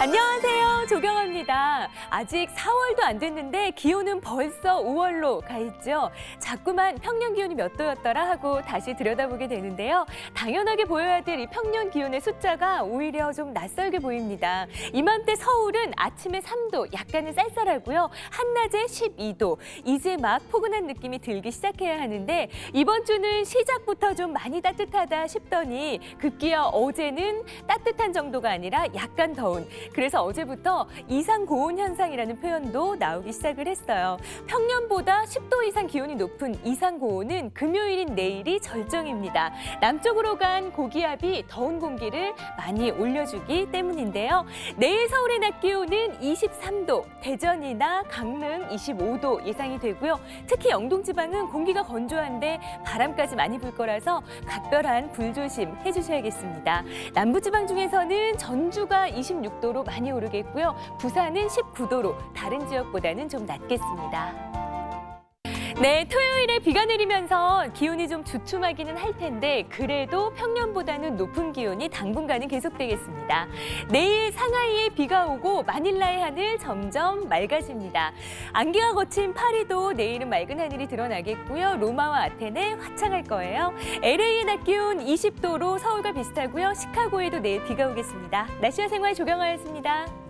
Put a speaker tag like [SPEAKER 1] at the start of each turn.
[SPEAKER 1] 안녕하세요. 조경아입니다. 아직 4월도 안 됐는데 기온은 벌써 5월로 가 있죠. 자꾸만 평년 기온이 몇 도였더라 하고 다시 들여다보게 되는데요. 당연하게 보여야 될 이 평년 기온의 숫자가 오히려 좀 낯설게 보입니다. 이맘때 서울은 아침에 3도, 약간은 쌀쌀하고요. 한낮에 12도. 이제 막 포근한 느낌이 들기 시작해야 하는데 이번 주는 시작부터 좀 많이 따뜻하다 싶더니 급기야 어제는 따뜻한 정도가 아니라 약간 더운 그래서 어제부터 이상 고온 현상이라는 표현도 나오기 시작을 했어요. 평년보다 10도 이상 기온이 높은 이상 고온은 금요일인 내일이 절정입니다. 남쪽으로 간 고기압이 더운 공기를 많이 올려주기 때문인데요. 내일 서울의 낮 기온은 23도, 대전이나 강릉 25도 예상이 되고요. 특히 영동 지방은 공기가 건조한데 바람까지 많이 불 거라서 각별한 불조심 해주셔야겠습니다. 남부 지방 중에서는 전주가 26도로 많이 오르겠 고요. 부산은 19도로 다른 지역보다는 좀 낮겠습니다. 네, 토요일에 비가 내리면서 기온이 좀 주춤하기는 할 텐데 그래도 평년보다는 높은 기온이 당분간은 계속되겠습니다. 내일 상하이에 비가 오고 마닐라의 하늘 점점 맑아집니다. 안개가 거친 파리도 내일은 맑은 하늘이 드러나겠고요. 로마와 아테네 화창할 거예요. LA의 낮 기온 20도로 서울과 비슷하고요. 시카고에도 내일 비가 오겠습니다. 날씨와 생활 조경하였습니다.